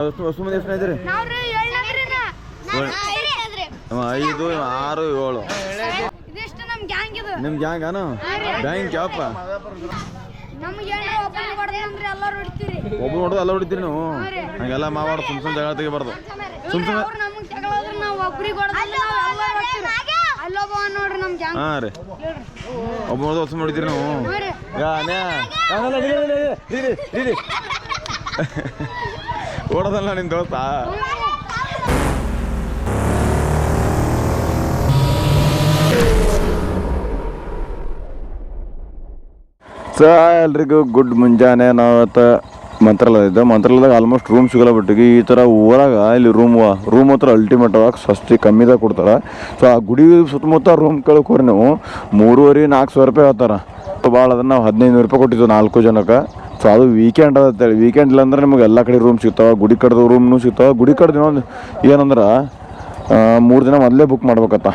ಎಷ್ಟು ಎಷ್ಟು ಅವ ಐದು ಆರು ಏಳು ನಿಮ್ ಗ್ಯಾಂಗಾನು ಬ್ಯಾಂಕ್ ಯಾವಪ್ಪ ಒಬ್ಬ ನೋಡೋದು ಎಲ್ಲ ಹೊಡಿತೀರಿ ನೀವು? ಹಂಗೆಲ್ಲ ಮಾವಾಡ ಸುಮ್ ಸುಮ್ ಜಗಳ ತೆಗಿಬಾರ್ದು. ಸುಮ್ ಸುಮ್ ಹಾಂ ರೀ. ಒಬ್ಬ ನೋಡೋದು ಸುಮ್ಮನೆ ಹೊಡಿತೀರಿ ನೀವು ನೋಡ್ರಿ ಗಾನೆ ಹಂಗಲ್ಲ ಹಿಡಿ ಹಿಡಿ ಹಿಡಿ ಹಿಡಿ ಓಡೋದಲ್ಲ ನಿನ್ ದೋಸ್ತ? ಸೊ ಎಲ್ರಿಗೂ. ಗುಡ್ ಮುಂಜಾನೆ. ನಾವತ್ತು ಮಂತ್ರಾಲಯ ಇದ್ದೆ. ಮಂತ್ರಾಲಯದಾಗ ಆಲ್ಮೋಸ್ಟ್ ರೂಮ್ ಸಿಗಲ್ಲ ಬಿಟ್ಟಿಗೆ ಈ ಥರ ಊರಾಗ ಇಲ್ಲಿ ರೂಮ್ ರೂಮ್ ಹತ್ರ ಅಲ್ಟಿಮೇಟ್ ಅವಾಗ ಸಸ್ತಿ ಕಮ್ಮಿದಾಗ ಕೊಡ್ತಾರೆ. ಸೊ ಆ ಗುಡಿ ಸುತ್ತಮುತ್ತ ರೂಮ್ ಕೇಳಕ್ಕೆ ಹೋರಿ ನೀವು. ಮೂರುವರೆ, ನಾಲ್ಕು ಸಾವಿರ ರೂಪಾಯಿ ಹೇಳ್ತಾರೆ ಭಾಳ ಅದನ್ನು ನಾವು ಹದಿನೈದು ನೂರು ರೂಪಾಯಿ ಕೊಟ್ಟಿದ್ದು ನಾಲ್ಕು ಜನಕ್ಕೆ. ಸೊ ಅದು ವೀಕೆಂಡ್ ಅಂತೇಳಿ. ವೀಕೆಂಡ್ ಇಲ್ಲ ಅಂದ್ರೆ ನಿಮಗೆ ಎಲ್ಲ ಕಡೆ ರೂಮ್ ಸಿಗ್ತಾವೆ, ಗುಡಿ ಕಡ್ದು ರೂಮ್ನು ಸಿಗ್ತಾವೆ. ಗುಡಿ ಕಡ್ದು ಇನ್ನೊಂದು ಏನಂದ್ರೆ ಮೂರು ದಿನ ಮೊದಲೇ ಬುಕ್ ಮಾಡ್ಬೇಕತ್ತ.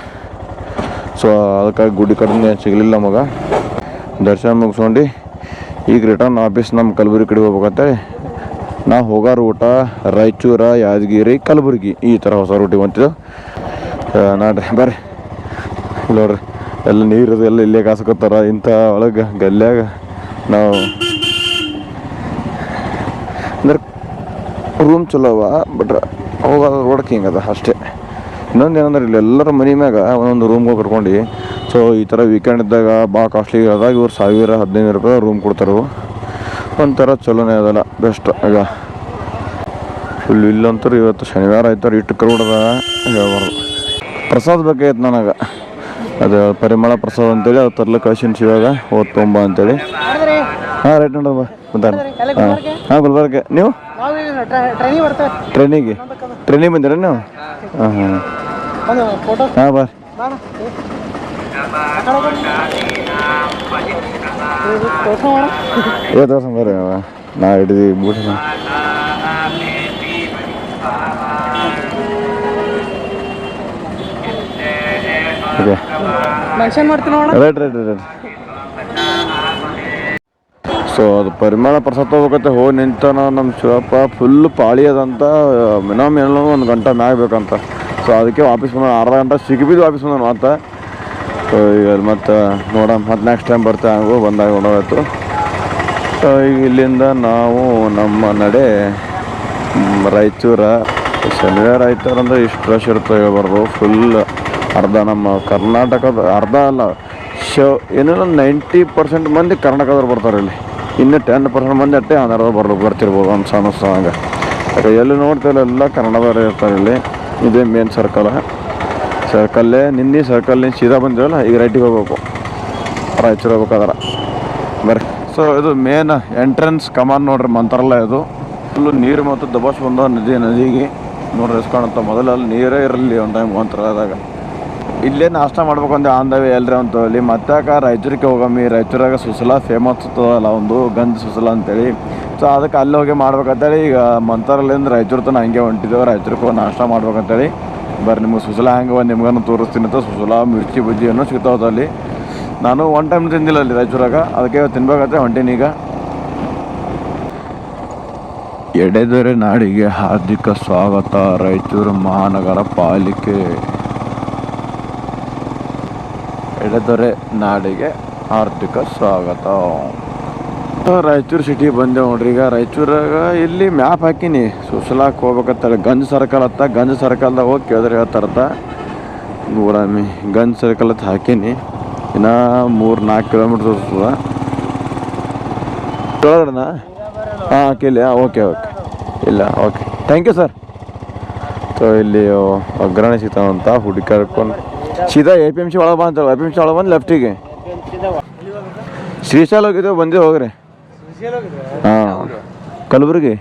ಸೊ ಅದಕ್ಕಾಗಿ ಗುಡಿ ಕಡೆ ಸಿಗಲಿಲ್ಲ ನಮಗೆ. ದರ್ಶನ ಮುಗಿಸ್ಕೊಂಡು, ಈಗ ರಿಟರ್ನ್ ಆಫೀಸ್ ನಮ್ಮ ಕಲಬುರಗಿ ಕಡೆ ಹೋಗ್ಬೇಕಂತೇಳಿ. ನಾವು ಹೋಗೋ ರೂಟ ರಾಯಚೂರ, ಯಾದಗಿರಿ, ಕಲಬುರಗಿ, ಈ ಥರ ಹೊಸ ರೂಟಿಗೆ ಬಂತಿದ್ದು. ನಾಡ್ರಿ, ಬರ್ರಿ. ನೋಡ್ರಿ. ಎಲ್ಲ ನೀರು ಎಲ್ಲ ಇಲ್ಲೇ ಕಾಸ್ಕೊತಾರ ಇಂಥ ಒಳಗೆ ಗಲ್ಯಾಗ ನಾವು ಅಂದ್ರೆ ರೂಮ್ ಚಲೋ ಅವ ಬಟ್ ಅವಾಗ ರೋಡಕ್ಕೆ ಹಿಂಗದ ಅಷ್ಟೇ. ಇನ್ನೊಂದು ಏನಂದ್ರೆ ಇಲ್ಲಿ ಎಲ್ಲರ ಮನೆ ಮ್ಯಾಗ ಒಂದೊಂದು ರೂಮ್ಗೆ ಕರ್ಕೊಂಡು ಸೊ ಈ ಥರ ವೀಕೆಂಡ್ ಇದ್ದಾಗ ಭಾಳ ಕಾಸ್ಟ್ಲಿ ಆದಾಗ ಇವ್ರು ಸಾವಿರ, ಹದಿನೈದು ರೂಪಾಯಿ ರೂಮ್ ಕೊಡ್ತಾರೆ. ಒಂಥರ ಚಲೋನೇ ಅದಲ್ಲ ಬೆಸ್ಟ್ ಆಗ. ಫುಲ್ ಇಲ್ಲಂತೂ ಇವತ್ತು ಶನಿವಾರ ಆಯ್ತಾರೆ ಇಟ್ಟು ಕರೋಡದ ಹೇಳ್ಬಾರ್ದು ಪ್ರಸಾದ ಬೇಕಾಗಿತ್ತು ನನಗೆ. ಅದು ಪರಿಮಳ ಪ್ರಸಾದ ಅಂತೇಳಿ ಅದು ತರ್ಲಿಕ್ಕೆ ಕಳ್ಸಿನ ಶಿವಾಗ ಹೋದ್ ತುಂಬ ಅಂತೇಳಿ. ಹಾಂ ರೈಟ್ ನೋಡಮ್ಮ ಬಂದಾರ ಹಾಂ ಹಾಂ ಗುಲ್ಬರ್ಗೆ. ನೀವು? ಟ್ರೈನಿಗೆ ಟ್ರೈನಿಗೆ ಬಂದಿರ ನೀವು? ಹಾಂ ಹಾಂ. ಹಾಂ ಬರ್ರಿ ಇವತ್ತು ತೋರ್ಸೋಣ ಏ ದೋಸ ಬರ್ರಿ ನಾ ಹಿಡಿದಿ ಬೂಟ ಓಕೆ ಮೆನ್ಷನ್ ಮಾಡ್ತೀನಿ ನೋಡ ರೈಟ್ ರೈಟ್ ರೈಟ್ ಸೊ ಅದು ಪರಿಮಳ ಪ್ರಸಾದ ಹೋಗತ್ತೆ ಹೋಗಿ ನಿಂತಾನ ನಮ್ಮ ಶಿವಪ್ಪ. ಫುಲ್ ಪಾಳಿ ಅದಂತ. ಮಿನಿಮಮ್ ಏನೋ ಒಂದು ಗಂಟೆ ಮ್ಯಾಗ ಬೇಕಂತ. ಸೊ ಅದಕ್ಕೆ ವಾಪಸ್ ಬಂದ ಅರ್ಧ ಗಂಟೆ ಸಿಗಿಬಿದ್ದು ವಾಪಸ್ ಬಂದ ಮತ್ತೆ ಸೊ ಈಗ ಮತ್ತೆ ನೋಡೋಣ. ಮತ್ತೆ ನೆಕ್ಸ್ಟ್ ಟೈಮ್ ಬರ್ತಾ ಹಂಗು ಬಂದಾಗ ನೋಡೋದಾಯ್ತು. ಸೊ ಈಗ ಇಲ್ಲಿಂದ ನಾವು ನಮ್ಮ ನಡೆ ರಾಯಚೂರ. ಶನಿವಾರ ಆಯ್ತಾರಂದ್ರೆ ಇಷ್ಟು ರಶ್ ಇರ್ತವೆ ಹೇಳ್ಬಾರ್ದು ಫುಲ್ ಅರ್ಧ ನಮ್ಮ ಕರ್ನಾಟಕದ, ಅರ್ಧ ಅಲ್ಲ, ಶೋ, ಏನಿಲ್ಲ ನೈಂಟಿ ಪರ್ಸೆಂಟ್ ಮಂದಿ ಕರ್ನಾಟಕದವ್ರು ಬರ್ತಾರೆ ಇಲ್ಲಿ. ಇನ್ನು ಟೆನ್ ಪರ್ಸೆಂಟ್ ಮಂದಿ ಅಟ್ಟೆ ಆಂಧ್ರದವ್ರು ಬರ್ಬೇಕು ಬರ್ತಿರ್ಬೋದು ಅಂತ ಅನ್ನಿಸ್ತಂಗೆ ಯಾಕೆ ಎಲ್ಲಿ ನೋಡ್ತಿಲ್ಲ ಎಲ್ಲ ಕನ್ನಡದವ್ರು ಇರ್ತಾರೆ ಇಲ್ಲಿ. ಇದೇ ಮೇನ್ ಸರ್ಕಲ್ ಸರ್ಕಲ್ಲೇ ನಿನ್ನೆ ಸರ್ಕಲ್ ಸೀದಾ ಬಂದಿವಲ್ಲ, ಈಗ ರೈಟಿಗೆ ಹೋಗ್ಬೇಕು. ರಾಯಚೂರು ಹೋಗ್ಬೇಕಾದ್ರೆ. ಬರ್ರಿ. ಸೊ ಇದು ಮೇನ್ ಎಂಟ್ರೆನ್ಸ್ ಕಮಾನ್ ನೋಡ್ರಿ ಮಂತ್ರಲ್ಲ ಇದು. ಫುಲ್ಲು ನೀರು ಮತ್ತು ದಬಾಸ್ ಬಂದ ನದಿ, ನದಿಗೆ ನೋಡ್ರಿ ಎಸ್ಕೊಳಂತ ಮೊದಲಲ್ಲಿ ನೀರೇ ಇರಲಿ, ಒಂದು ಟೈಮ್ ಮಂತ್ರಾಲಯದಾಗ ಇಲ್ಲೇ ನಾಷ್ಟ ಮಾಡ್ಬೇಕು ಅಂದೆ ಆಂದವೆ ಎಲ್ರಿ ಅಂತ ಅಲ್ಲಿ ಮತ್ತಾಕ ರಾಯಚೂರಿಗೆ ಹೋಗಮ್ಮಿ ರಾಯಚೂರಾಗ ಸುಸಲ ಫೇಮಸ್ ಅಲ್ಲ ಒಂದು ಗಂಧ ಸುಸಲ ಅಂತೇಳಿ. ಸೊ ಅದಕ್ಕೆ ಅಲ್ಲಿ ಹೋಗಿ ಮಾಡ್ಬೇಕಂತೇಳಿ ಈಗ ಮಂತ್ರಾಲಯದಿಂದ ರಾಯಚೂರು ತನಕ ಹಂಗೆ ಹೊಂಟಿದ್ದೇವೆ ರಾಯಚೂರಿಗೆ ಹೋಗಿ ನಾಷ್ಟ ಮಾಡ್ಬೇಕಂತೇಳಿ. ಬರ್ರಿ, ನಿಮ್ಗೆ ಸುಸಲ ಹೆಂಗೆ ಒಂದು ನಿಮ್ಗನ್ನು ತೋರಿಸ್ತೀನಿ ಅಂತ ಸುಸಲ, ಮಿರ್ಚಿ, ಬುಜ್ಜಿ ಅನ್ನೋ ಸಿಗ್ತಾವತ್ತ ಅಲ್ಲಿ ನಾನು ಒನ್ ಟೈಮ್ ತಿಂದಿಲ್ಲ ಅಲ್ಲಿ ರಾಯಚೂರಾಗ ಅದಕ್ಕೆ ತಿನ್ಬೇಕಂತ ಹೊಂಟೀನಿ ಈಗ. ಎಡೆದರೆ ನಾಡಿಗೆ ಹಾರ್ದಿಕ ಸ್ವಾಗತ ರಾಯಚೂರು ಮಹಾನಗರ ಪಾಲಿಕೆ. ಎಡೆದೊರೆ ನಾಡಿಗೆ ಆರ್ಥಿಕ ಸ್ವಾಗತ. ರಾಯಚೂರು ಸಿಟಿ ಬಂದೆ ನೋಡ್ರಿ, ಈಗ ರಾಯಚೂರಾಗ ಇಲ್ಲಿ ಮ್ಯಾಪ್ ಹಾಕಿನಿ. ಸುಸಲಾಕ್ ಹೋಗ್ಬೇಕಂತ ಗಂಜ್ ಸರ್ಕಲ್ ಹತ್ತ ಗಂಜ್ ಸರ್ಕಲ್ದಾಗ ಹೋಗಿ ಕೇಳಿದ್ರೆ ಹೇಳ್ತಾರತ್ತ. ನೋಡಮ್ಮಿ ಗಂಜ್ ಸರ್ಕಲ್ ಹತ್ತ ಹಾಕೀನಿ. ಇನ್ನ ಮೂರು ನಾಲ್ಕು ಕಿಲೋಮೀಟ್ರ್ ಇರ್ತದ ಕೆಳಗಡೆನ ಹಾಂ ಹಾಕಿಲ್ಲ ಓಕೆ ಓಕೆ ಇಲ್ಲ okay thank you sir so ಇಲ್ಲಿ ಒಗ್ಗರಣೆ ಸಿಗ್ತಾವಂತ ಹುಡುಕಾಡ್ಕೊಂಡು ಸೀದಾ ಎ ಪಿ ಎಂ ಸಿ ಒಳಗೆ ಬಂತ ಎ ಪಿ ಎಂ ಸಿ ಒಳಗೆ ಬಂದು ಲೆಫ್ಟಿಗೆ ಶ್ರೀಶಾಲ ಹೋಗಿದ್ದೇವೆ ಬಂದೇ ಹೋಗ್ರಿ. ಹಾಂ. ಕಲಬುರ್ಗಿ?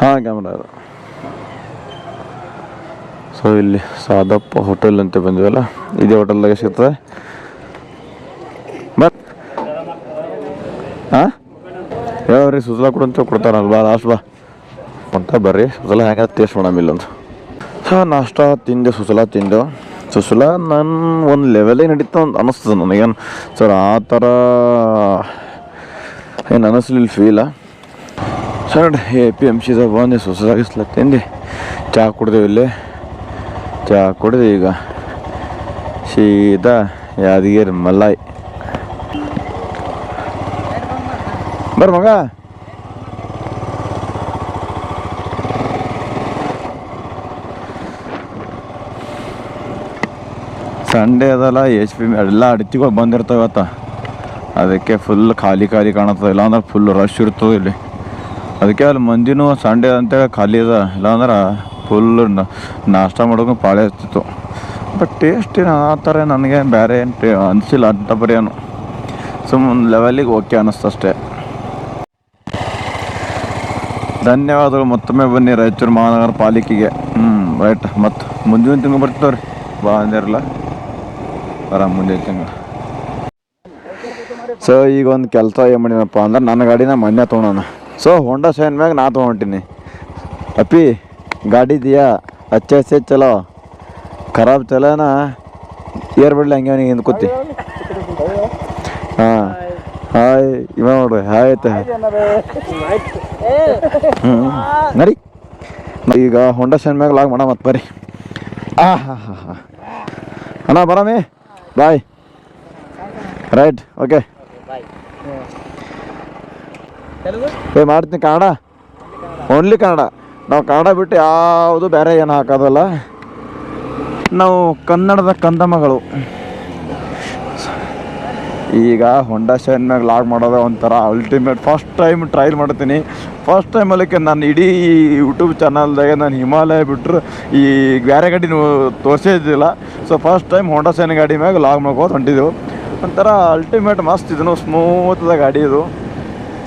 ಹಾಂ ಕ್ಯಾಮ್ರಾ ಅದು. ಸೊ ಇಲ್ಲಿ ಸಾದಪ್ಪ ಹೋಟೆಲ್ ಅಂತ ಬಂದಿವಲ್ಲ ಇದೇ ಹೋಟೆಲ್ದಾಗ ಸಿಗ್ತದೆ. ಬಟ್ ಹಾಂ? ಯಾವ್ರಿ ಸುಜಲಾ ಕೊಡು ಅಂತ ಕೊಡ್ತಾರಲ್ವಾ ಲಾಸ್ಟ್ ಬಾ. ಅಂತ ಬರ್ರಿ. ಸುಜಲಾ ಹೆಂಗ ಟೇಸ್ಟ್ ಮಾಡಮಿಲ್ಲ ಅಂತ. ಹಾಂ ನಾಷ್ಟ ತಿಂದೆ ಸುಸಲ ತಿಂದೆ ಸುಸಲ ನನ್ನ ಒಂದು ಲೆವೆಲೇ ನಡೀತಾ ಅಂತ ಅನ್ನಿಸ್ತದೆ ನನಗೇನು ಸರ್ ಆ ಥರ ಏನು ಅನ್ನಿಸ್ಲಿಲ್ಲ feel sir A P M ಸಿದಾಗ ಬಂದು ತಿಂದು ಚಹಾ ಕುಡ್ದೇವು ಇಲ್ಲಿ. ಚಹಾ ಕುಡ್ದು ಈಗ ಸೀದಾ ಯಾದಗಿರಿ ಮಲಾಯ್ ಬರ್ರಿ ಮಗ. ಸಂಡೇ ಅದಲ್ಲ ಎಚ್ ಪಿ ಎಲ್ಲ ಅಡತಿಗಳು ಬಂದಿರ್ತವೆ ಅದಕ್ಕೆ ಫುಲ್ ಖಾಲಿ ಖಾಲಿ ಕಾಣತ್ತದ ಇಲ್ಲಾಂದ್ರೆ ಫುಲ್ ರಶ್ ಇರ್ತದೆ ಇಲ್ಲಿ. ಅದಕ್ಕೆ ಅಲ್ಲಿ ಮಂದಿನೂ ಸಂಡೇ ಅಂತೇಳಿ ಖಾಲಿ ಅದ. ಇಲ್ಲಾಂದ್ರೆ ಫುಲ್ ನಾಷ್ಟ ಮಾಡೋಕೆ ಪಾಳೆ ಇರ್ತಿತ್ತು ಬಟ್ ಟೇಸ್ಟ್ ಏನು ಆ ಥರ ನನಗೆ ಬೇರೆ ಏನು ಟೇ, ಅನಿಸಿಲ್ಲ ಅಂತ ಬರೀ ಏನು. ಸುಮ್ಮನೆ ಲೆವೆಲಿಗೆ ಓಕೆ ಅನ್ನಿಸ್ತಷ್ಟೇ ಧನ್ಯವಾದಗಳು. ಮತ್ತೊಮ್ಮೆ ಬನ್ನಿ ರಾಯಚೂರು ಮಹಾನಗರ ಪಾಲಿಕೆಗೆ. ಹ್ಞೂ ರೈಟ್ ಮತ್ತು ಮುಂದಿನ ತಿಂಗಳು ರೀ ಬಾ ಅಂದಿರಲ್ಲ. ಬರ ಮುಂದೆ ತಿಂಗಳು ಸೊ ಈಗ ಒಂದು ಕೆಲಸ ಏನು ಮಾಡಿನಪ್ಪ ಅಂದ್ರೆ ನನ್ನ ಗಾಡಿನ ಮೊನ್ನೆ ತೊಗೊಳೋಣ ಸೊ ಹೋಂಡಾ ಶೈನ್ ಮ್ಯಾಗ ನಾ ತೊಗೊಂಡಿನಿ. ಅಪ್ಪಿ, ಗಾಡಿ ಇದೆಯಾ? ಹಚ್ಚ ಅಚ್ಚೆ ಚಲೋ. ಖರಾಬ್ ಚಲೋನ? ಏರ್ ಬಿಡ್ಲಿ ಹಂಗೆ ಅವನಿಗೆ ಹಿಂದೆ ಕೂತಿ. ಹಾಂ. ಹಾಯ್, ಇವ ನೋಡ್ರಿ ಹಾಯ್ ಐತೆ ಹ್ಞೂ ನರಿ ಈಗ ಹೊಂಡ ಶೈನ್ ಮ್ಯಾಗ ಲಾಗ್ ಮಾಡ ಮತ್ತೆ ಬರ್ರಿ. ಆ, ಹಾ ಹಾ ಹಾ. ಅಣ್ಣ, ಬರಮಿ. ಬಾಯ್ ರೈಟ್ ಓಕೆ ಏ, ಮಾಡ್ತೀನಿ ಕನ್ನಡ. ಓನ್ಲಿ ಕನ್ನಡ. ನಾವು ಕನ್ನಡ ಬಿಟ್ಟು ಯಾವುದು ಬೇರೆ ಏನು ಹಾಕೋದಲ್ಲ. ನಾವು ಕನ್ನಡದ ಕಂದಮಗಳು ಈಗ ಹೊಂಡಾ ಶೈನ್ ಮ್ಯಾಗ ಲಾಗ್ ಮಾಡೋದ ಒಂಥರ ಅಲ್ಟಿಮೇಟ್ ಫಸ್ಟ್ ಟೈಮ್ ಟ್ರೈಲ್ ಮಾಡ್ತೀನಿ. ಫಸ್ಟ್ ಟೈಮ್ ಅಲ್ಲಿಕ್ಕೆ ನಾನು ಇಡೀ ಯೂಟ್ಯೂಬ್ ಚಾನಲ್ದಾಗ ನಾನು ಹಿಮಾಲಯ ಬಿಟ್ಟರು ಈ ಬೇರೆ ಗಾಡಿ ತೋರಿಸೇ ಇದ್ದಿಲ್ಲ. So first time Honda Shine ಗಾಡಿ ಮ್ಯಾಗ ಲಾಗ್ ಮಾಡ್ಕೋತ ಹೊಂಟಿದ್ದೆವು ಒಂಥರ ಅಲ್ಟಿಮೇಟ್ ಮಸ್ತ್ ಇದನ್ನು ಸ್ಮೂತ್ ಅದ ಗಾಡಿ ಇದು.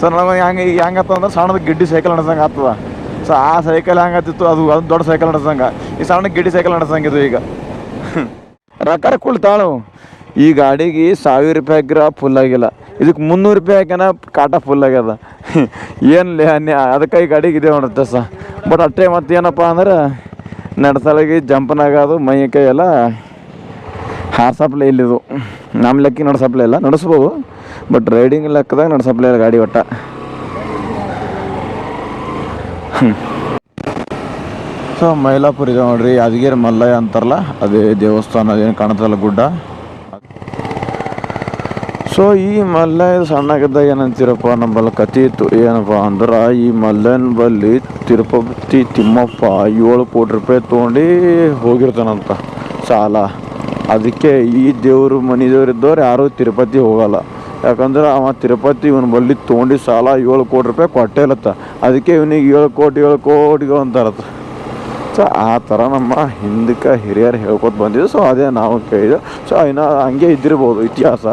ಸೊ ನಮಗೆ ಹೆಂಗೆ ಹೆಂಗತ್ತ ಅಂದ್ರೆ ಸಣ್ಣದ ಗಿಡ್ಡಿ ಸೈಕಲ್ ನಡೆಸಂಗೆ ಆಗ್ತದ ಸೊ ಆ ಸೈಕಲ್ ಹೆಂಗತ್ತಿತ್ತು ಅದು ಅದು ದೊಡ್ಡ ಸೈಕಲ್ ನಡೆಸಂಗೆ ಈ ಸಣ್ಣ ಗಿಡ್ಡಿ ಸೈಕಲ್ ನಡೆಸಂಗೆ ಇದು ಈಗ. ರೊಕ್ಕ ಕುಳ್ತಾಳು. ಈ ಗಾಡಿಗೆ ಸಾವಿರ ರೂಪಾಯಿ ಹಾಕಿರ ಫುಲ್ ಆಗಿಲ್ಲ. ಇದಕ್ಕೆ ಮುನ್ನೂರು ರೂಪಾಯಿ ಹಾಕ್ಯನ ಕಾಟ ಫುಲ್ ಆಗ್ಯದ. ಏನು ಲೇ, ಅನ್ಯ, ಅದಕ್ಕೆ ಈ ಗಾಡಿಗೆ ಇದೆ ನೋಡುತ್ತೆ ಸ. ಬಟ್ ಅಷ್ಟೇ ಮತ್ತೆ ಏನಪ್ಪ ಅಂದ್ರೆ, ನಡ್ಸಲಿಗೆ ಜಂಪನಾಗೋದು ಮೈ, ಕೈ ಎಲ್ಲ ಹಾರ್ಸಪ್ಲೆ ಇಲ್ಲಿದು. ನಮ್ಮ ಲೆಕ್ಕ ನಡ್ಸಪ್ಲೆ ಇಲ್ಲ, ನಡೆಸ್ಬೋದು. ಬಟ್ ರೈಡಿಂಗ್ ಲೆಕ್ಕದಾಗ ನಡ್ಸಪ್ಲೆ ಇಲ್ಲ ಗಾಡಿ ಒಟ್ಟ. ಸೊ ಮೈಲಾಪುರ ಇದೆ ನೋಡ್ರಿ, ಯಾದಗಿರಿ ಮಲ್ಲಯ್ಯ ಅಂತಾರಲ್ಲ, ಅದೇ ದೇವಸ್ಥಾನ, ಅದೇನು ಕಾಣುತ್ತಲ್ಲ ಗುಡ್ಡ. ಸೊ ಈ ಮಲ್ಲೆ ಸಣ್ಣಗಿದ್ದಾಗ ಏನಂತೀರಪ್ಪ? ನಂಬಲ್ಲಿ ಕತಿ ಇತ್ತು. ಏನಪ್ಪ ಅಂದ್ರೆ, ಈ ಮಲ್ಲಯ್ಯನ ಬಲ್ಲಿ ತಿರುಪತಿ ತಿಮ್ಮಪ್ಪ ಏಳು ಕೋಟಿ ರೂಪಾಯಿ ತೊಗೊಂಡು ಹೋಗಿರ್ತಾನಂತ ಸಾಲ. ಅದಕ್ಕೆ ಈ ದೇವರು ಮನೆ ದೇವ್ರು ಇದ್ದವ್ರು ಯಾರೂ ತಿರುಪತಿ ಹೋಗಲ್ಲ. ಯಾಕಂದ್ರೆ ಅವ ತಿರುಪತಿ ಇವನು ಬಲ್ಲಿ ತೊಗೊಂಡು ಸಾಲ ಏಳು ಕೋಟಿ ರೂಪಾಯಿ ಕೊಟ್ಟೇ ಇಲ್ಲತ್ತ. ಅದಕ್ಕೆ ಇವನಿಗೆ ಏಳು ಕೋಟಿ, ಏಳು ಕೋಟಿಗೆ ಅಂತಾರತ್ತ. ಸೊ ಆ ಥರ ನಮ್ಮ ಹಿಂದಕ್ಕೆ ಹಿರಿಯರು ಹೇಳ್ಕೊತ ಬಂದಿದ್ದು. ಸೊ ಅದೇ ನಾವು ಕೇಳಿದ್ದು. ಸೊ ಇನ್ನು ಹಂಗೆ ಇದ್ದಿರ್ಬೋದು ಇತಿಹಾಸ.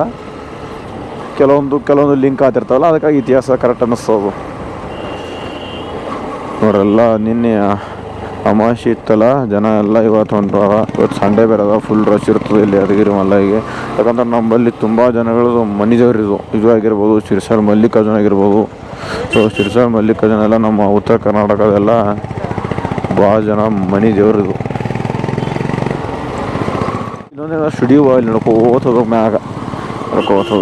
ಕೆಲವೊಂದು ಕೆಲವೊಂದು ಲಿಂಕ್ ಆಗ್ತಿರ್ತಾವಲ್ಲ ಅದಕ್ಕಾಗಿ ಇತಿಹಾಸ ಕರೆಕ್ಟ್ ಅನ್ನಿಸ್ತದು ನೋಡ್ರಲ್ಲ, ನಿನ್ನೆ ಅಮಾಶಿ ಇತ್ತಲ್ಲ, ಜನ ಎಲ್ಲ ಇವತ್ತು ಒಂದು ಇವತ್ತು ಸಂಡೇ ಬೇರೆ ಅದ ಫುಲ್ ರಶ್ ಇರ್ತದೆ ಇಲ್ಲಿ ಯಾದಗಿರಿ ಮಲ್ಲಿಗೆ ಯಾಕಂದ್ರೆ ನಮ್ಮಲ್ಲಿ ತುಂಬ ಜನಗಳು ಮನಿ ದೇವ್ರು ಇದು ಆಗಿರ್ಬೋದು ಶಿರ್ಸಾಲ್ ಮಲ್ಲಿಕಾರ್ಜುನ ಆಗಿರ್ಬೋದು. ಸೊ ಶಿರ್ಸಾಲ್ ಮಲ್ಲಿಕಾರ್ಜುನ ಎಲ್ಲ ನಮ್ಮ ಉತ್ತರ ಕರ್ನಾಟಕದೆಲ್ಲ ಭಾಳ ಜನ ಮನಿ ದೇವ್ರು ಇದು ಇನ್ನೊಂದೇನ ಸ್ಟುಡಿಯೋ ಇಲ್ಲಿ ನೋಡ್ಕೋತ ಹೋಗ್ಬೇಕು ಮ್ಯಾಗ ನೋಡ್ಕೋತ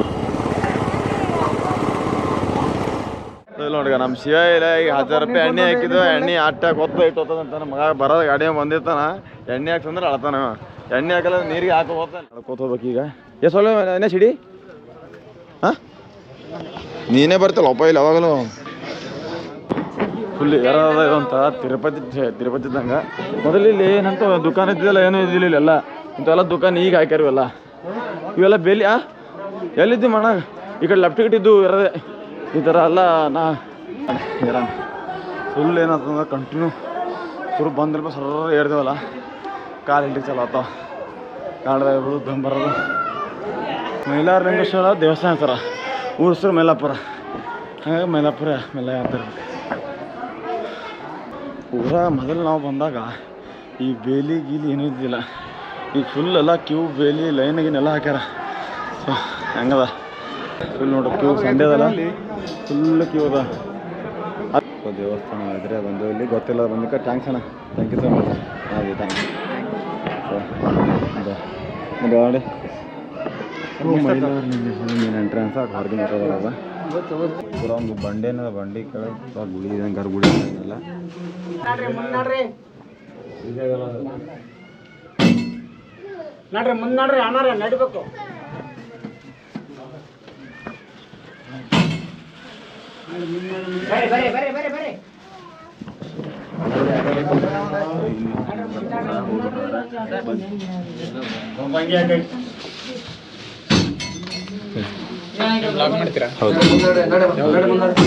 ನೋಡ್ರಿ ನಮ್ಮ ಶಿವ ಇಲ್ಲ ಈಗ ಹಜಾರ್ ರೂಪಾಯಿ ಎಣ್ಣೆ ಹಾಕಿದ್ದು ಎಣ್ಣೆ ಅಟ್ಟ ಕೊತ್ತ ಇಟ್ಟೋತದಂತ ಅಂತಾನೆ ಮಗ ಬರೋದು ಗಾಡಿ ಬಂದಿರ್ತಾನ, ಎಣ್ಣೆ ಹಾಕ್ಸಂದ್ರೆ ಅಳತಾನ. ಎಣ್ಣೆ ಹಾಕಲ್ಲ ನೀರಿಗೆ ಹಾಕಿ ಹೋಗ್ತಾನೆ ನಡ್ಕೋತ ಹೋಗ್ಬೇಕು ಈಗ. ಎಷ್ಟು ಸೊಳ್ಳೆ, ಎಣ್ಣೆ ಸಿಡಿ. ಹಾಂ? ನೀನೇ ಬರ್ತಲ್ಲ ಒಪ್ಪ ಇಲ್ಲ ಯಾವಾಗಲೂ ಫುಲ್ ಯಾರದ ಅಂತ ತಿರುಪತಿ ತಿರುಪತಿ ಇದ್ದಂಗೆ. ಮೊದಲು ಇಲ್ಲಿ ಏನಂತ ದುಕಾನ್ ಇದ್ದಿಲ್ಲ ಏನೂ ಇದ್ದಿಲ್ಲ ಇಲ್ಲೆಲ್ಲ ಇಂಥವೆಲ್ಲ ದುಕಾನ್ ಈಗ ಹಾಕ್ಯಾರ ಇವೆಲ್ಲ. ಇವೆಲ್ಲ ಬೇಲಿ, ಆ? ಎಲ್ಲಿದ್ದಿ ಮಣ ಈ ಕಡೆ ಲೆಫ್ಟ್ ಇಟ್ಟಿದ್ದು ಇರೋದೆ. ಈ ಥರ ಎಲ್ಲ ನಾ ಫುಲ್ ಏನಾಗ್ತಂದ್ರೆ ಕಂಟಿನ್ಯೂ ಸುರು ಬಂದಿರ್ಬೇಕು ಸರ ಏರ್ದೇವಲ್ಲ ಕಾಲು ಹಿಂಡಿ ಚಲೋ ಆತಾವ ಕಾಡ್ದಾಗ ಇರ್ಬೋದು ದಮ್ ಬರೋದು. ಮೈಲಾರ ಲಿಂಗೇಶ್ವರ ದೇವಸ್ಥಾನ ಸರ ಊರು ಹೆಸರು ಮೈಲಾಪುರ. ಹಾಗಾಗಿ ಮೈಲಾಪುರ ಮೆಲ್ಲ ಅಂತಾರೆ ಊರ ಮೊದಲು ನಾವು ಬಂದಾಗ ಈ ಬೇಲಿ ಗೀಲಿ ಏನೂ ಇದ್ದಿಲ್ಲ. ಈ ಫುಲ್ ಎಲ್ಲ ಕ್ಯೂ ಬೇಲಿ ಲೈನ್ ಗಿನ್ ಹಾಕ್ಯಾರ. ಸೊ ಹೆಂಗದ? ಫುಲ್ ನೋಡ್ರಿ ಕ್ಯೂ ಸಂಡೇದಲ್ಲ ಫುಲ್ ಕ್ಯೂ ಅದು. ದೇವಸ್ಥಾನ ಇದ್ರೆ ಬಂದು ಇಲ್ಲಿ ಗೊತ್ತಿಲ್ಲ ಬಂದಕ್ಕೆ ಥ್ಯಾಂಕ್ಸ್ ಅಣ್ಣ. ಥ್ಯಾಂಕ್ ಯು ಸೊ ಮಚ್ ಹಾಗೆ ಥ್ಯಾಂಕ್ ಯು ಮಾಡಿ ಎಂಟ್ರೆನ್ಸ್ ಹೊರಗಿನ ಇರೋದಲ್ಲ ಪೂರ ಒಂದು ಬಂಡೆ ಏನದ ಬಂಡಿ ಕೆಳಗೆ ಗುಡಿ ಇದೆ ಗರ್ ಗುಡಿ ಇದ್ದಂಗೆಲ್ಲ ನಡ್ರಿ ಮುಂದೆ ನಡ್ರಿ ಅಣ್ಣಾರ ನಡಿಬೇಕು.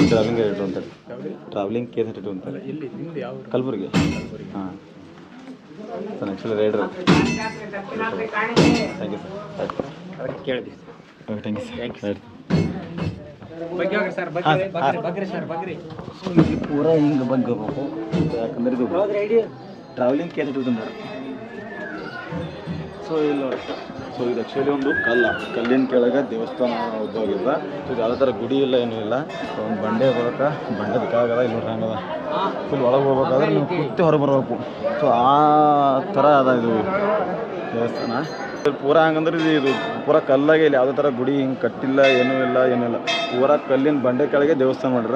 ಟ್ರಾವೆಲಿಂಗ್ ರೇಟ್ ಅಂತಾರೆ ಟ್ರಾವೆಲಿಂಗ್ ಕೇಸ್ ರೇಟ್ ಅಂತಾರೆ ಕಲಬುರಗಿ. ಹಾಂ. Sir actually rider thank you sir ಕೇಳಿದ್ವಿ. Okay thank you sir thank you sir ಪೂರ ಹಿಂಗೆ ಬಗ್ಗಬೇಕು ಹೋಗ್ಬೇಕು. ಯಾಕಂದ್ರೆ ಇದು ಟ್ರಾವೆಲಿಂಗ್ ಕೇಸ್ ಇಟ್ಕೊಂಡಾರೆ ಸೊ ಇಲ್ಲ ಸೊ ಇದು ಆ್ಯಕ್ಚುಲಿ ಒಂದು ಕಲ್ಲ. ಕಲ್ಲಿನ ಕೆಳಗೆ ದೇವಸ್ಥಾನ ಉದ್ದೋಗಿದ್ದ ಸೊ ಇದು ಯಾವುದೇ ಥರ ಗುಡಿ ಇಲ್ಲ ಏನೂ ಇಲ್ಲ. ಸೊ ಒಂದು ಬಂಡೆ ಬರೋಕೆ ಬಂಡೆ ಕೆಳಗದ ಇಲ್ಲಿ ನೋಡ್ರಿ ಹಂಗದ ಫುಲ್ ಒಳಗೆ ಹೋಗ್ಬೇಕಾದ್ರೆ ನೀವು ಕುತ್ತಿ ಹೊರಗೆ ಬರಬೇಕು. ಸೊ ಆ ಥರ ಅದ ಇದು ದೇವಸ್ಥಾನ. ಪೂರ ಹಂಗಂದ್ರೆ ಇದು ಪೂರ ಕಲ್ಲಾಗೆ ಇಲ್ಲಿ ಯಾವುದೇ ಥರ ಗುಡಿ ಹಿಂಗೆ ಕಟ್ಟಿಲ್ಲ, ಏನೂ ಇಲ್ಲ ಏನಿಲ್ಲ ಪೂರ ಕಲ್ಲಿನ ಬಂಡೆ ಕೆಳಗೆ ದೇವಸ್ಥಾನ ಮಾಡ್ರ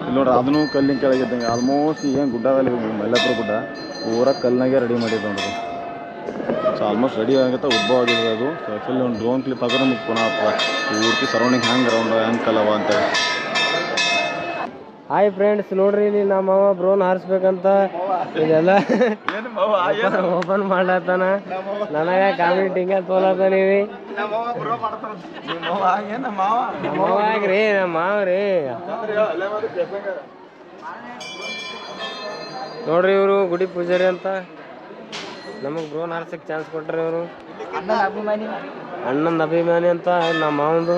ಇಲ್ಲಿ ನೋಡ್ರಿ ಅದನ್ನು ಕಲ್ಲಿನ ಕೆಳಗೆ ಇದ್ದಂಗೆ ಆಲ್ಮೋಸ್ಟ್ ಏನು ಗುಡ್ಡದಲ್ಲಿ ಮೈಲಾಪುರ ಗುಡ್ಡ. ಪೂರ ಕಲ್ಲಿನಾಗೆ ರೆಡಿ ಮಾಡಿದ್ದು ನೋಡ್ರಿ ಸೊ ಆಲ್ಮೋಸ್ಟ್ ರೆಡಿ ಆಗುತ್ತೆ ಉದ್ಭವ ಆಗಿದೆ ಅದು. ಸೊ ಆ್ಯಕ್ಚುಲಿ ಒಂದು ಡ್ರೋನ್ ಕ್ಲಿಪ್ ಹಾಕಿದ್ರೆ ನಮಗೆ ಪುನಃ ಪೂರ್ತಿ ಸರೌಂಡಿಂಗ್ ಹ್ಯಾಂಗೆ ರೌಂಡ್ ಹ್ಯಾಂಗೆ ಕಲವ ಅಂತೇಳಿ. ಹಾಯ್ ಫ್ರೆಂಡ್ಸ್ ನೋಡ್ರಿ ಇಲ್ಲಿ ನಮ್ಮ ಮಾವ ಬ್ರೋನ್ ಹಾರಿಸ್ಬೇಕಂತ. ಇದೆಲ್ಲ ಓಪನ್ ಮಾಡ್ಲತ್ತಾನ. ನನಗ ಕಾಮಿಟಿಂಗ ತೋಲತ್ತಾನಿವಿ ಮಾವಾಗ್ರಿ ನಮ್ಮ ಮಾವ್ರಿ ನೋಡ್ರಿ ಇವರು ಗುಡಿ ಪೂಜಾರಿ ಅಂತ. ನಮಗ್ ಬ್ರೋನ್ ಹಾರ್ಸಕ್ ಚಾನ್ಸ್ ಕೊಟ್ರಿ ಇವರು. ಅಣ್ಣನ ಅಭಿಮಾನಿ ಅಂತ ನಮ್ಮ ಮಾವಂದು.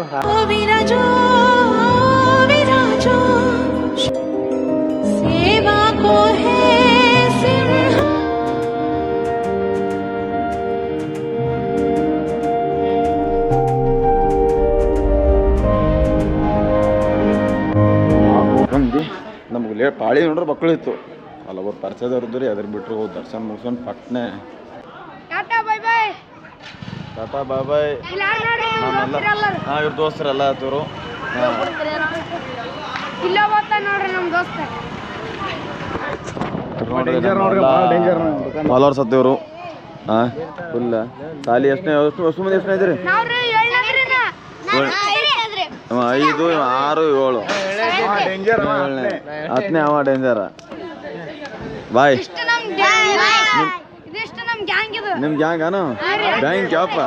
ನಮ್ಗೆ ಲೇ ಪಾಳಿ ನೋಡ್ರ ಮಕ್ಕಳು ಇತ್ತು. ಅಲ್ಲ ಅವ್ರು ಇದ್ದು ರೀ ಅದ್ರ ಬಿಟ್ಟರು ದರ್ಶನ ಮುಗಿಸ್ಕೊಂಡು ಪಟ್ನೆ. ಟಾಟಾ ಬಾಬಾಯ್ ಹಾಂ ಇವ್ರ ದೋಸ್ತರೆಲ್ಲ ಆತವರು. ಇಲ್ಲ ನೋಡ್ರಿ ನಮ್ಮ ದೋಸ್ತ. ಫಾಲೋವರ್ಸ್ ಹತ್ತಿವರು. ಹಾಂ ಫುಲ್ಲ ಸಾಲಿ ಎಷ್ಟನೇ ಎಷ್ಟು ಎಷ್ಟು ಮಂದಿ ಎಷ್ಟನೇ ಇದ್ರಿ ಐದು ಆರು ಏಳು. ಹತ್ತನೇ ಅವ ಡೇಂಜರ ಬಾಯ್. ಇಷ್ಟು ನಮ್ ಗ್ಯಾಂಗ್ ಗ್ಯಾಂಗ್ ಗ್ಯಾಂಗನು ಬ್ಯಾಂಕ್ ಯಾವಪ್ಪ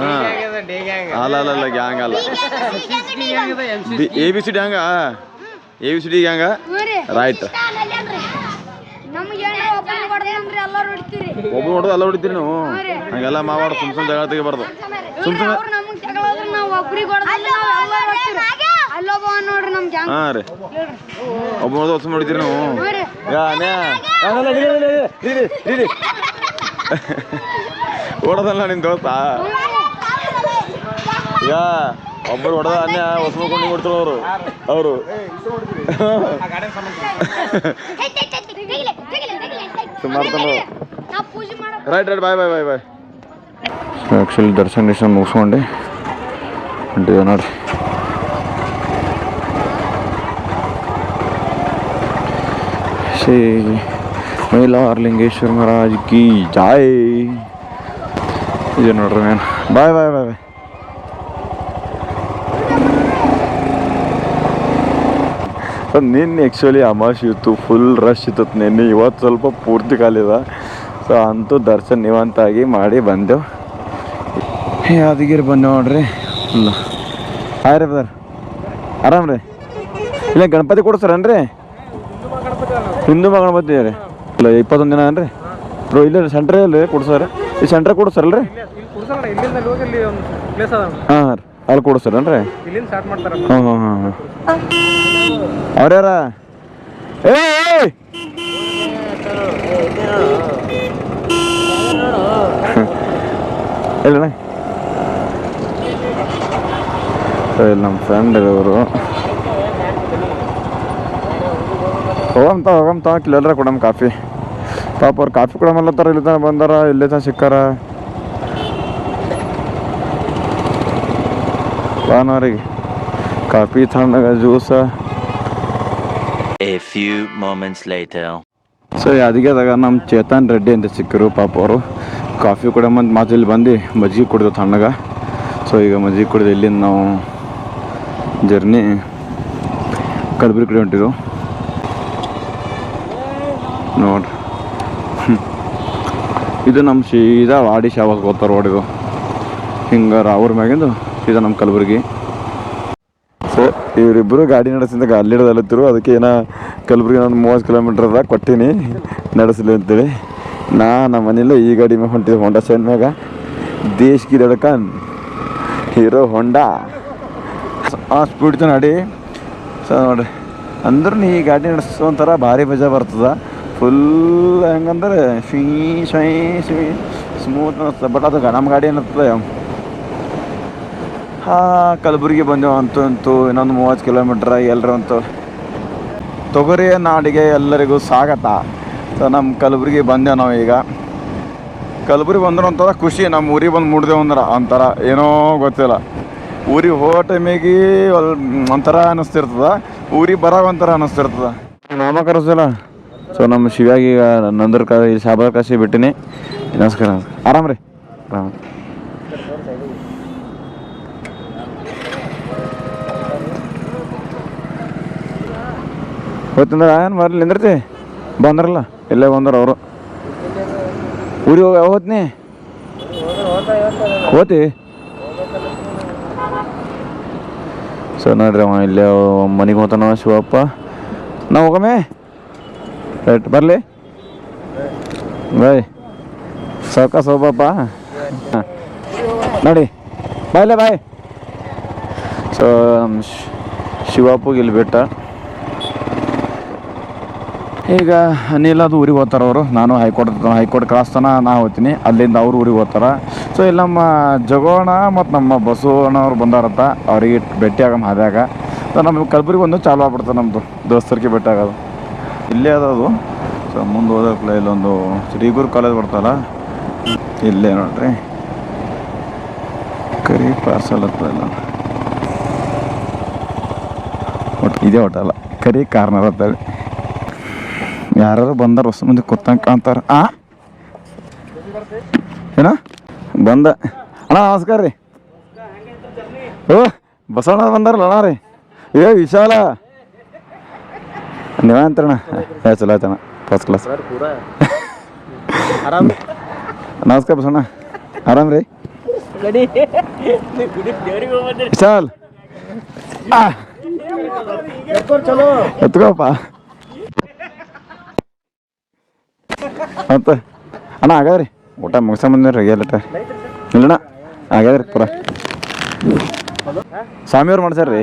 ಹಾಂ ಅಲ್ಲ ಅಲ್ಲ ಅಲ್ಲ ಗ್ಯಾಂಗ್ ಅಲ್ಲ. ಎ ಬಿ ಸಿ ಡಿ ಹಂಗ A B C D gang right ನಮ್ಗೆ ಏನಾರ ಒಬ್ಬನ ಹೊಡೆದಂದ್ರೆ ಎಲ್ಲರೂ ಹೊಡಿತೀರಿ ಒಬ್ಬ ನೋಡೋದು ಅಲ್ಲ ಹೊಡಿತೀರಿ ನೀವು. ಹಂಗೆಲ್ಲ ಮಾವಾಡ ಸುಮ್ ಸುಮ್ ಜಗಳ ತೆಗಿಬಾರ್ದು. ಸುಮ್ ಸುಮ್ ಹೊಡಿತೀರಿ ಹಾಂ ರೀ. ಒಬ್ಬ ನೋಡೋದು ಸುಮ್ ಹೊಡಿತೀರಿ ನೀವು. ಓಡೋದಲ್ಲ. ಹೊಡೆದಲ್ಲ ನಿನ್ ದೋಸ್ತ. ಈಗ ಒಬ್ಬರು ಹೊಡೆದ ಅನ್ಯ ಹೊಸ್ಮಕೊಂಡು ಕೊಡ್ತಾರೆ ಅವರು. ಅವರು. ಸುಮಾರು ನಾವು ಪೂಜೆ ಮಾಡೋ right right bye bye bye bye actually ದರ್ಶನ ಗಿರ್ಶನ ಮುಗಿಸ್ಕೊಂಡು ಹೊಂಟಿದೆ ನೋಡಿ ಶ್ರೀ ಮೈಲಾರಲಿಂಗೇಶ್ವರ ಮಹಾರಾಜ್ ಕಿ ಜಾಯ್ ಇದೆ ನೋಡ್ರಿ ಮೇನ್ ಬಾಯ್ ಬಾಯ್ ಬಾಯ್ ಬಾಯ್ ನಿನ್ನೆ ಆ್ಯಕ್ಚುಲಿ ಅಮಾಶಿ ಇತ್ತು ಫುಲ್ ರಶ್ ಇತ್ತು ನಿನ್ನೆ ಇವತ್ತು ಸ್ವಲ್ಪ ಪೂರ್ತಿ ಖಾಲಿದ ಸೊ ಅಂತೂ ದರ್ಶನ ನಿವಂತಾಗಿ ಮಾಡಿ ಬಂದೆವು ಯಾದಗಿರಿ ಬಂದೆವು ನೋಡ್ರಿ. ಆಯ್ರಿ ಹಾಯ್ ರೀ ಬ್ರದರ್ ಆರಾಮ್ ರೀ? ಇಲ್ಲ ಗಣಪತಿ ಕೊಡ್ತಾರನ್ರಿ ಹಿಂದೂ ಮಾ ಗಣಪತಿ ರೀ. ಇಲ್ಲ ಇಪ್ಪತ್ತೊಂದು ದಿನ ಏನ್ರಿ? ಬ್ರೋ ಇಲ್ಲ ಸೆಂಟ್ರೇ ಇಲ್ಲ ಕೊಡ್ಸಾರ ಈ ಸೆಂಟ್ರ್ ಕೊಡ್ಸಾರಲ್ರಿ ಹಾಂ ರೀ. ಅಲ್ಲಿ ಕೊಡ್ಸಾರನ್ರಿ ಹ್ಞೂ ಹಾಂ ಹಾಂ ಹಾಂ ಹಾಂ ಅವ್ರ್ಯಾರ? ಏ ಇಲ್ಲಣ್ಣ ಇಲ್ಲಿ ನಮ್ಮ ಫ್ರೆಂಡ್ ಇವರು ಹೋಗಂತ ಹೋಗಂತ ಕಿಲ್ಲರ ಕೊಡಮ್ ಕಾಫಿ. ಪಾಪ ಅವ್ರು ಕಾಫಿ ಕೊಡಮಲ್ಲತ್ತಾರ ಇಲ್ಲಿ ತನಕ ಬಂದಾರ ಇಲ್ಲೇ ತನಕ ಸಿಕ್ಕಾರ. ಬಾನವರಿಗೆ ಕಾಫಿ ತಣ್ಣಗ juice. A few moments later. So ಅದಕ್ಕೆದಾಗ ನಮ್ಮ ಚೇತನ್ ರೆಡ್ಡಿ ಅಂತ ಸಿಕ್ಕರು ಪಾಪ ಅವರು. ಕಾಫಿ ಕೂಡ ಮತ್ತು ಮಾತು ಇಲ್ಲಿ ಬಂದು ಮಜ್ಜಿಗೆ ಕುಡಿದು ತಣ್ಣಗ. ಸೊ ಈಗ ಮಜ್ಜಿಗೆ ಕುಡಿದು ಇಲ್ಲಿಂದ ನಾವು ಜರ್ನಿ ಕಲ್ಬುರ್ಗಿ ಕಡೆ ಹೊಂಟಿರು. ನೋಡ್ರಿ. ಇದು ನಮ್ಮ ಸೀದಾ ವಾಡಿ ಶಾವಾಗ ಹೋಗ್ತಾರೆ ರೋಡಿದು ಹಿಂಗೆ ರಾವ್ರ ಮ್ಯಾಗಿಂದು ಸೀದಾ ನಮ್ಮ ಕಲಬುರ್ಗಿ. ಸೊ ಇವರಿಬ್ಬರು ಗಾಡಿ ನಡೆಸಿದಾಗ ಅಲ್ಲಿಡದಲ್ಲತ್ತಿರು ಅದಕ್ಕೆ ಏನೋ ಕಲಬುರ್ಗಿ ಒಂದು ಮೂವತ್ತು ಕಿಲೋಮೀಟ್ರ್ ಅದ, ಕೊಟ್ಟೀನಿ. ನಡೆಸಲಿ ಅಂತೇಳಿ. ನಾ ನಮ್ಮ ಮನೇಲಿ ಈ ಗಾಡಿ ಮ್ಯಾಗ ಹೊಂಟಿದ್ದೆ ಹೊಂಡಾ ಸೈನ್ ಮ್ಯಾಗ. ದೇಶ್ ಗಿ ಹೀರೋ ಹೊಂಡಾ ಆ ಸ್ಪೀಡ್ ನಡಿ. ಸೊ, ನೋಡ್ರಿ. ಅಂದ್ರೆ ಈ ಗಾಡಿ ನಡೆಸೋ ಒಂಥರ ಭಾರಿ ಮಜಾ ಬರ್ತದ. ಫುಲ್ ಹೆಂಗಂದ್ರೆ ಶೀ, ಶೈ, ಶೀ ಸ್ಮೂತ್ ಅನಿಸ್ತದೆ ಬಟ್ ಅದು ನಮ್ಮ ಗಾಡಿ ಏನಿರ್ತದೆ ಹಾಂ, ಕಲಬುರಗಿ ಬಂದೆವು ಅಂತೂ ಅಂತೂ, ಇನ್ನೊಂದು ಮೂವತ್ತು ಕಿಲೋಮೀಟ್ರ್ ಎಲ್ಲರೂ ಅಂತೂ. ತೊಗರಿಯ ನಾಡಿಗೆ ಎಲ್ಲರಿಗೂ ಸ್ವಾಗತ. ಸೊ ನಮ್ಮ ಕಲಬುರಗಿ ಬಂದೆವು ನಾವು ಈಗ. ಕಲಬುರಗಿ ಬಂದ್ರೆ ಒಂಥರ ಖುಷಿ ನಮ್ಮ ಊರಿಗೆ ಬಂದು ಮುಡ್ದೇವು ಅಂದ್ರೆ ಒಂಥರ ಏನೋ ಗೊತ್ತಿಲ್ಲ. ಊರಿಗೆ ಹೋಗೋ ಟೈಮಿಗೆ ಒಲ್ ಒಂಥರ ಅನ್ನಿಸ್ತಿರ್ತದ ಊರಿಗೆ ಬರೋ ಒಂಥರ ಅನ್ನಿಸ್ತಿರ್ತದ ನಾಮ ಕರೆಸಿಲ್ಲ ಸೊ ನಮ್ಮ ಶಿವ್ಯಾಗಿ ಈಗ ನಂದ್ರ ಕ ಶಾಬಾರ್ ಕಾಶಿ ಬಿಟ್ಟಿನಿ. ನಮಸ್ಕಾರ. ಆರಾಮ್ ರೀ? ಆರಾಮ್. ಹೋಯ್ತಂದ್ರೆ ಏನು ಬರ್ಲಿ ನಿಂದಿರ್ತಿ? ಬಂದ್ರಲ್ಲ? ಇಲ್ಲೇ ಬಂದ್ರ ಅವರು? ಊರಿಗೆ ಹೋಗ ಹೋತ್ನಿ? ಹೋತಿ? ಸೊ ನೋಡ್ರಿ ಅವ ಇಲ್ಲೇ ಮನೆಗೆ ಹೋತಾನ ಶಿವಪ್ಪ. ನಾವು ಹೋಗಮೆ? ರೈಟ್, ಬರಲಿ. ಬಾಯ್. ಸಾವ್ಕಾಸ ಹೋಗಪ್ಪ ನೋಡಿ ಬಾಯ್ಲೆ ಬಾಯ್. ಸೊ, ಶಿವಪ್ಪಗೆ ಇಲ್ಲಿ ಬಿಟ್ಟ. ಈಗ ಅನಿಲ್ ಅದು ಊರಿಗೆ ಹೋಗ್ತಾರೆ ಅವರು. ನಾನು ಹೈಕೋರ್ಟ್ ಹೈಕೋರ್ಟ್ ಕ್ರಾಸ್ ತನ ನಾ ಹೋಗ್ತೀನಿ. ಅಲ್ಲಿಂದ ಅವ್ರು ಊರಿಗೆ ಹೋಗ್ತಾರೆ. ಸೊ ಇಲ್ಲಿ ನಮ್ಮ ಜಗೋಣ ಮತ್ತು ನಮ್ಮ ಬಸವಣ್ಣವ್ರು ಬಂದಾರತ್ತ ಅವ್ರಿಗೆ ಭೇಟಿ ಆಗಮ್ಮ ಹಾದ್ಯಾಗ ಸೊ ನಮ್ಮ ಕಲಬುರಗಿ ಒಂದು ಚಾಲು ಆಗ್ಬಿಡ್ತದೆ ನಮ್ಮದು ದೋಸ್ತರಿಗೆ ಭೇಟಿ ಆಗೋದು. ಇಲ್ಲೇ ಅದು ಸೊ ಮುಂದೆ ಹೋದಕ್ಕೆ ಇಲ್ಲೊಂದು ಶ್ರೀಗುರು ಕಾಲೇಜ್ ಬರ್ತಲ್ಲ. ಇಲ್ಲೇ ನೋಡ್ರಿ. ಕರಿ ಪಾರ್ಸಲ್ ಹತ್ತಲ್ಲ ಒಟ್ಟು ಇದೇ ಹೋಟೆಲ್ಲ ಕರಿ ಕಾರ್ನರ್ ಅಂತೇಳಿ ಯಾರು ಬಂದಾರ ಹೊಸ ಮಂದಿ ಕೂತಂಗೆ ಕಾಣ್ತಾರ. ಆ? ಏನ? ಬಂದ. ಅಣ್ಣ, ನಮಸ್ಕಾರ ರೀ. ಓ, ಬಸವಣ್ಣ ಬಂದಾರಲ್ಲ ಅಣ್ಣ ರೀ. ಏ, ವಿಶಾಲ. ನೀವ ಅಂತಣ್ಣ ಏ, ಚಲೋ ಆಯ್ತಣ್ಣ. ಫಸ್ಟ್ ಕ್ಲಾಸ್ ನಮಸ್ಕಾರ ಬಸವಣ್ಣ. ಆರಾಮ್ ರೀ? ವಿಶಾಲ್. ಎತ್ಕೋಪ್ಪ ಅಂತ. ಅಣ್ಣ ಹಾಗಾದ್ರಿ ಊಟ ಮುಗಿಸ್ಕೊಂಬಂದ್ರಿ ಎಲ್ಲ ಇಲ್ಲಣ್ಣ ಹಾಗಾದ್ರಿ ಪೂರ. ಸ್ವಾಮಿಯವ್ರು ಮಾಡ್ಸ್ಯಾರ್ರಿ.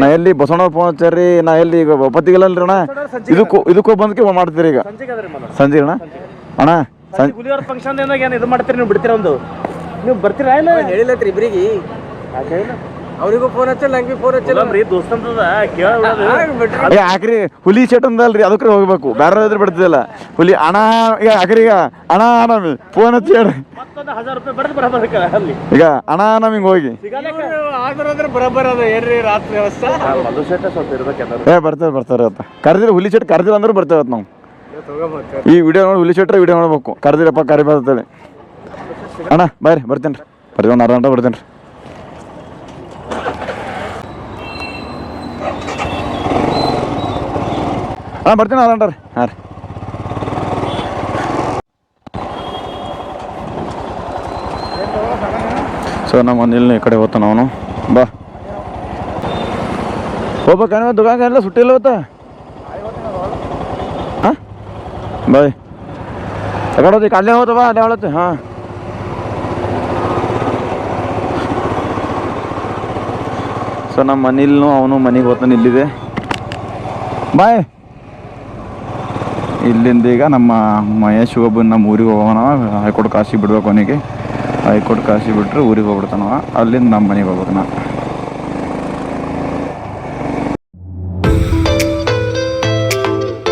ನಾ ಎಲ್ಲಿ ಬಸವಣ್ಣ ಫೋನ್ ಹಚ್ಚಾರ್ರಿ ನಾ ಎಲ್ಲಿ ಈಗ ಒಪ್ಪತ್ತಿಗಿಲ್ಲ ಅಣ್ಣ ಇದಕ್ಕೂ ಇದಕ್ಕೂ ಬಂದಕ್ಕೆ ಮಾಡ್ತೀರಿ ಈಗ. ಸಂಜೆ ಅಣ್ಣ ಅಣ್ಣ ಹುಲಿಯವ್ರ ಫಂಕ್ಷನ್ ಏನಾಗ ಏನು ಇದು ಮಾಡ್ತೀರಿ ನೀವು ಬಿಡ್ತೀರ ಒಂದು? ನೀವು ಬರ್ತೀರಾ ಇಲ್ಲ ಹೇಳಿಲ್ಲತ್ರಿ ಇಬ್ರಿಗೆ ಅವ್ರಿಗೂ ಫೋನ್ ಹಚ್ಚಲ್ಲ ನಂಗೆ ಫೋನ್ ಹಚ್ಚಲ್ಲ ರೀ ದೋಸ್ತಂತದ ಏ ಆಕ್ರಿ ಹುಲಿ ಚಟ್ ಅಂದಲ್ರಿ ಅದಕ್ಕೆ ಹೋಗ್ಬೇಕು. ಬೇರೆ ಇದ್ರೆ ಬಿಡ್ತಿದಿಲ್ಲ ಹುಲಿ ಅಣ ಈಗ ಹಾಕ್ರಿ ಈಗ ಅಣ್ಣ ನಮಿ ಫೋನ್ ಹಚ್ಚಿ ಹೇಳ್ರಿ. ಈಗ ಅಣ್ಣ ನಮಿಗೆ ಹೋಗಿ ಆದ್ರೆ ಬರಬರ ಅದು ಏನ್ರಿ ರಾತ್ರಿ ವ್ಯವಸ್ಥೆ? ಮದು ಶೆಟ್ಟ ಸ್ವಲ್ಪ ಇರ್ಬೇಕಂದ್ರೆ ಏ ಬರ್ತೇವೆ ಬರ್ತಾರೆ ಕರ್ದಿರ ಕರೆದಿಲ್ಲ ಹುಲಿ ಚಟ್ ಕರೆದಿಲ್ಲ ಅಂದ್ರೆ ಬರ್ತೇವೆ ನಾವು. ಈ ವಿಡಿಯೋ ನೋಡಿ ಹುಲಿ ಶೆಟ್ರೆ ವಿಡಿಯೋ ನೋಡ್ಬೇಕು. ಕರೆದಿರಪ್ಪ ಕರಿ ಬರ್ತೇವೆ ಅಣ್ಣ ಬಾಯ್ ರೀ ಬರ್ತೇನೆ ರೀ. ಬರ್ತೀವಿ ಒಂದು ಅರ್ಧ ಗಂಟೆ ಬರ್ತೇನೆ ರೀ. ಹಾಂ, ಬರ್ತೀನಿ ಗಂಟೆ ರೀ ಹಾಂ ರೀ. ಸೊ ನಮ್ಮ ಮನೇಲಿ ಈ ಕಡೆ ಹೋಗ್ತಾನ ಅವನು. ಬಾ. ಹೋಗ್ಬೇಕೇನೋ ದುಕಾನ್ಗೆ ಎಲ್ಲ ಸುಟ್ಟಿಲ್ಲ ಇವತ್ತ. ಹಾಂ? ಬಾಯ್. ಕಾಲೇ ಅಲ್ಲೇ ಹೋದ ಬಾ, ಅಲ್ಲೇ ಹೇಳತ್ತೆ ಹಾಂ. ಸೊ ನಮ್ಮ ಮನೇಲಿ ಅವನು ಮನೆಗೆ ಹೋಗ್ತಾನೆ ಇಲ್ಲಿದೆ ಬಾಯ್. ಇಲ್ಲಿಂದ ಈಗ ನಮ್ಮ ಮಹೇಶ್ ಒಬ್ಬನ ನಮ್ಮ ಊರಿಗೆ ಹೋಗೋಣ. ಹೈಕೋರ್ಟ್ ಕಾಶಿ ಬಿಡ್ಬೇಕು ಅವನಿಗೆ. ಹೈಕೋರ್ಟ್ ಕಾಶಿ ಬಿಟ್ಟರೆ ಊರಿಗೆ ಹೋಗ್ಬಿಡ್ತಾನವ. ಅಲ್ಲಿಂದ ನಮ್ಮ ಮನೆಗೆ ಹೋಗ್ಬೇಕು ನಾ